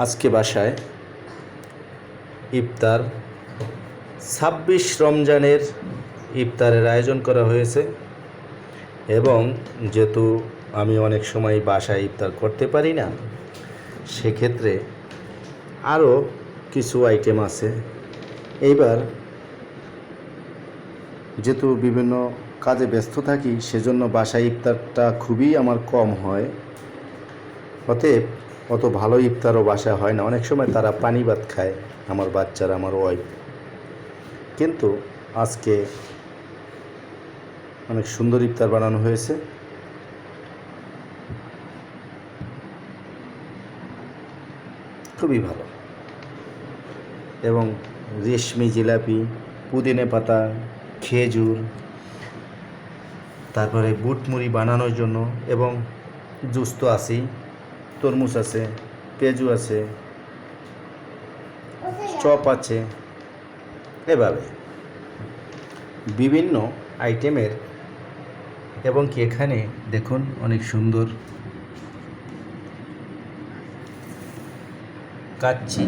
আজকে বাসায় ইফতার। ছাব্বিশ রমজানের ইফতারের আয়োজন করা হয়েছে এবং যেহেতু আমি অনেক সময় বাসায় ইফতার করতে পারি না, সেক্ষেত্রে আরও কিছু আইটেম আছে। এইবার যেহেতু বিভিন্ন কাজে ব্যস্ত থাকি, সেজন্য বাসায় ইফতারটা খুবই আমার কম হয়। অতএব অত ভালো ইফতারও বাসা হয় না। অনেক সময় তারা পানি ভাত খায়, আমার বাচ্চারা, আমার ওয়াইফ কিন্তু আজকে অনেক সুন্দর ইফতার বানানো হয়েছে। খুবই ভালো। এবং রেশমি জিলাপি, পুদিনে পাতা, খেজুর, তারপরে বুট মুড়ি বানানোর জন্য, এবং জুস তো আছেই। তরমুজ আছে পেঁজু আছে, চপ আছে, এভাবে। বিভিন্ন আইটেমের এবং কি এখানে দেখুন অনেক সুন্দর। কাচ্ছি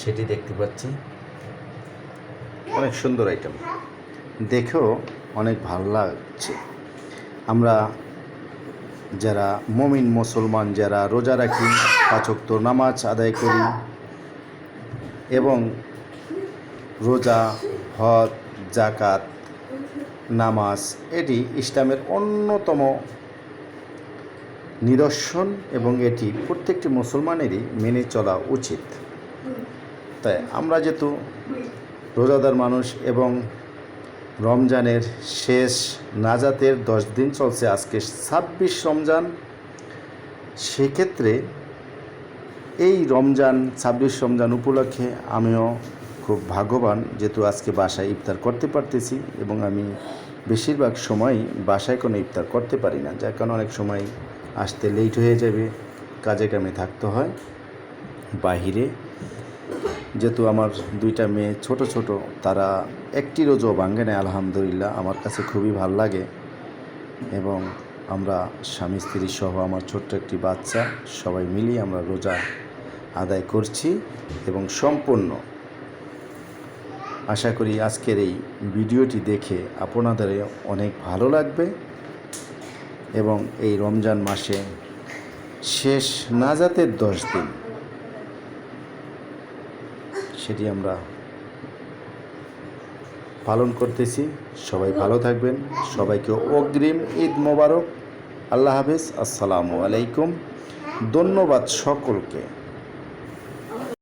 সেটি দেখতে পাচ্ছি। অনেক সুন্দর আইটেম। দেখেও অনেক ভালো লাগছে। আমরা যারা মমিন মুসলমান, যারা রোজা রাখি পাচক্ত নামাজ আদায় করি এবং রোজা, হজ জাকাত নামাজ, এটি ইসলামের অন্যতম নিদর্শন এবং এটি প্রত্যেকটি মুসলমানেরই মেনে চলা উচিত। তাই আমরা যেহেতু রোজাদার মানুষ এবং রমজানের শেষ নাজাতের দশ দিন চলছে আজকে ছাব্বিশ রমজান। সেক্ষেত্রে এই রমজান, ছাব্বিশ রমজান উপলক্ষে আমিও খুব ভাগ্যবান, যেহেতু আজকে বাসায় ইফতার করতে পারতেছি এবং আমি বেশিরভাগ সময়ই বাসায় কোনো ইফতার করতে পারি না, যার কারণে অনেক সময় আসতে লেট হয়ে যাবে, কাজে কামে থাকতে হয়। বাহিরে যেহেতু আমার দুইটা মেয়ে ছোট ছোট, তারা একটি রোজও ভাঙ্গে নেয় আলহামদুলিল্লাহ। আমার কাছে খুবই ভালো লাগে। এবং আমরা স্বামী, স্ত্রী সহ আমার ছোট্ট একটি বাচ্চা, সবাই মিলিয়ে আমরা রোজা আদায় করছি এবং সম্পূর্ণ। আশা করি আজকের এই ভিডিওটি দেখে আপনাদের অনেক ভালো লাগবে। এবং এই রমজান মাসে শেষ নাজাতের দশ দিন সেটি আমরা পালন করতেছি। সবাই ভালো থাকবেন। সবাইকে অগ্রিম ঈদ মোবারক। আল্লাহ হাফেজ। আসসালামু আলাইকুম। ধন্যবাদ সকলকে।